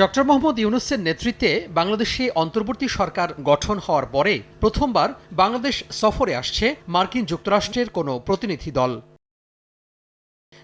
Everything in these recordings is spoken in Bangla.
ডক্টর মোহাম্মদ ইউনুসের নেতৃত্বে বাংলাদেশে অন্তর্বর্তী সরকার গঠন হওয়ার পরে প্রথমবার বাংলাদেশ সফরে আসছে মার্কিন যুক্তরাষ্ট্রের কোনো প্রতিনিধি দল।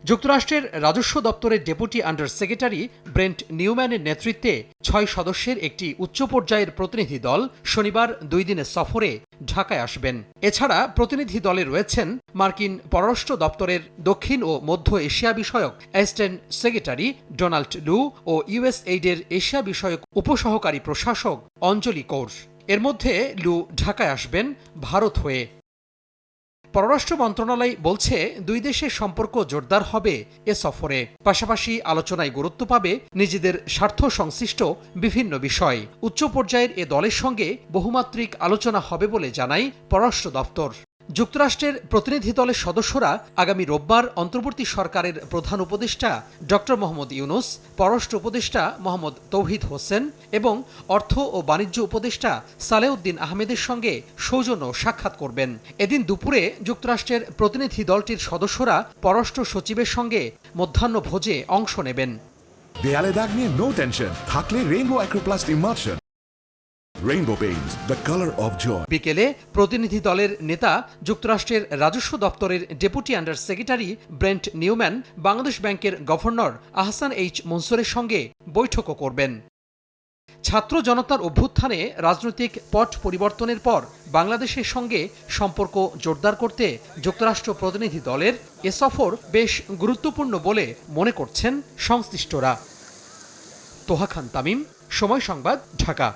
যুক্তরাষ্ট্রের রাজস্ব দপ্তরের ডেপুটি আন্ডার সেক্রেটারি ব্রেন্ট নিউম্যানের নেতৃত্বে ছয় সদস্যের একটি উচ্চ পর্যায়ের প্রতিনিধি দল শনিবার দুই দিনের সফরে ঢাকায় আসবেন। এছাড়া প্রতিনিধি দলে রয়েছেন মার্কিন পররাষ্ট্র দপ্তরের দক্ষিণ ও মধ্য এশিয়া বিষয়ক অ্যাসিস্ট্যান্ট সেক্রেটারি ডোনাল্ড লু ও ইউএস এইডের এশিয়া বিষয়ক উপসহকারী প্রশাসক অঞ্জলি কৌর। এর মধ্যে লু ঢাকায় আসবেন ভারত হয়ে। পররাষ্ট্র মন্ত্রণালয় বলছে দুই দেশের সম্পর্ক জোরদার হবে এ সফরে। পাশাপাশি আলোচনায় গুরুত্ব পাবে নিজেদের স্বার্থ সংশ্লিষ্ট বিভিন্ন বিষয়। উচ্চ পর্যায়ের এ দলের সঙ্গে বহুমাত্রিক আলোচনা হবে বলে জানায় পররাষ্ট্র দপ্তর। যুক্তরাষ্ট্রের প্রতিনিধি দলের সদস্যরা আগামী রোববার অন্তর্বর্তী সরকারের প্রধান উপদেষ্টা ডক্টর মোহাম্মদ ইউনুস, পররাষ্ট্র উপদেষ্টা মোহাম্মদ তৌহিদ হোসেন এবং অর্থ ও বাণিজ্য উপদেষ্টা সালেউদ্দিন আহমেদের সঙ্গে সৌজন্য সাক্ষাৎ করবেন। এদিন দুপুরে যুক্তরাষ্ট্রের প্রতিনিধি দলটির সদস্যরা পররাষ্ট্র সচিবের সঙ্গে মধ্যাহ্ন ভোজে অংশ নেবেন। দেয়ালে দাগ নিয়ে নো টেনশন থাকলে রেইনবো অ্যাক্রোপ্লাস্ট ইমার্শন বিকেলে প্রতিনিধি দলের নেতা, যুক্তরাষ্ট্রের রাজস্ব দপ্তরের deputy under secretary Brent Newman, Bangladesh ব্যাংকের গভর্নর আহসান এইচ মনসুরের সঙ্গে বৈঠকও করবেন। ছাত্র জনতার অভ্যুত্থানে রাজনৈতিক পট পরিবর্তনের পর বাংলাদেশের সঙ্গে সম্পর্ক জোরদার করতে যুক্তরাষ্ট্র প্রতিনিধি দলের এ সফর বেশ গুরুত্বপূর্ণ বলে মনে করছেন সংশ্লিষ্টরা। তোহা খান তামিম, সময় সংবাদ, ঢাকা।